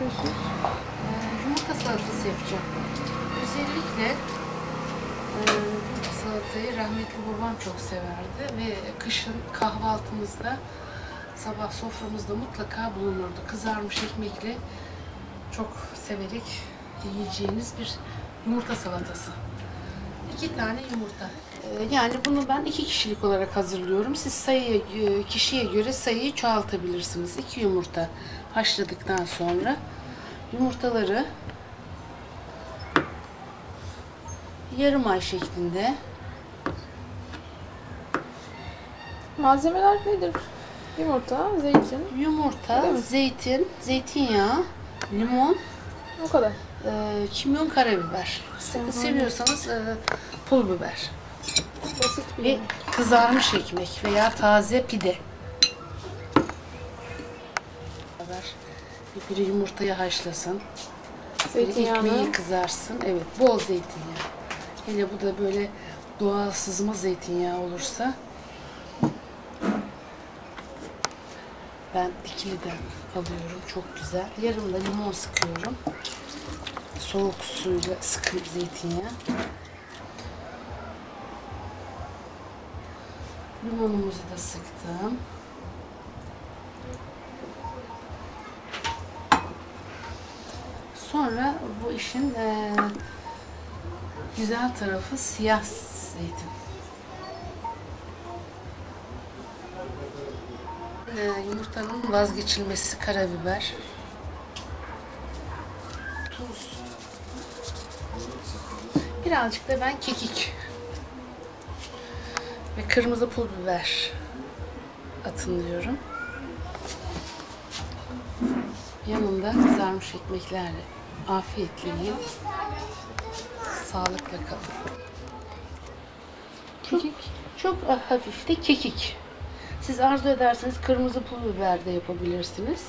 yapıyorsunuz? Ee, yumurta salatası yapacağım. Özellikle e, bu salatayı rahmetli babam çok severdi ve kışın kahvaltımızda sabah soframızda mutlaka bulunurdu. Kızarmış ekmekle çok severek yiyeceğiniz bir yumurta salatası. İki tane yumurta. Ee, Yani bunu ben iki kişilik olarak hazırlıyorum. Siz sayıya, e, kişiye göre sayıyı çoğaltabilirsiniz. İki yumurta haşladıktan sonra yumurtaları yarım ay şeklinde Malzemeler nedir? Yumurta, zeytin. yumurta, Değil mi? zeytin, zeytinyağı, limon, O kadar. e, kimyon, karabiber. Tamam. Seviyorsanız e, pul biber Basit bir ve yemek. kızarmış ekmek veya taze pide. Beraber bir yumurtayı haşlasın. Böyle Zeytinyağını. ekmeği kızarsın. Evet, bol zeytinyağı. Hele bu da böyle doğal sızma zeytinyağı olursa ben dikiliden alıyorum. Çok güzel. Yarım da limon sıkıyorum. Soğuk suyla sıkıp zeytinyağı. Limonumuzu da sıktım. Sonra bu işin eee, güzel tarafı siyah zeytin. Eee, yumurtanın vazgeçilmesi karabiber. Tuz. Birazcık da ben kekik ve kırmızı pul biber atın diyorum. Yanında kızarmış ekmeklerle afiyetle yiyin. Sağlıkla kalın. Kekik. Çok hafif de kekik. Siz arzu ederseniz kırmızı pul biber de yapabilirsiniz.